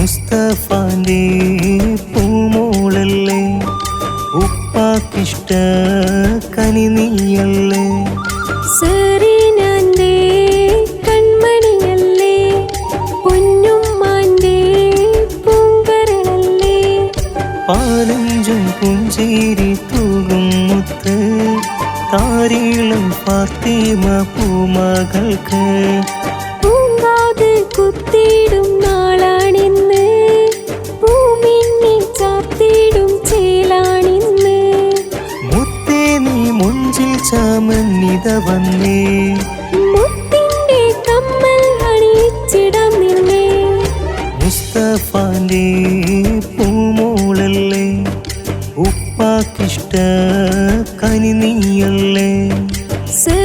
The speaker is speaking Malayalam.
മുസ്തഫാന്റെ പൂമോളല്ലേ? ഉപ്പാക്കിഷ്ട കനി നീയല്ലേ? സെറീനാന്റെ കൺമണിയല്ലേ? പൊന്നുമ്മാന്റെ പൂങ്കരളല്ലേ? പാലഞ്ചും പുഞ്ചേരി തൂകും മുത്ത്. താരീളം ഫാത്തിമ പൂമകൾക്ക്. നെഞ്ചിൽ ചാമന്നിത വന്നേ. മുത്തിന്റെ കമ്മൽ അണിയിച്ചിടം നിന്നെ മുസ്തഫാന്റെ പൂമോളല്ലേ? ഉപ്പാക്കിഷ്ട കനി നീയല്ലേ? സേ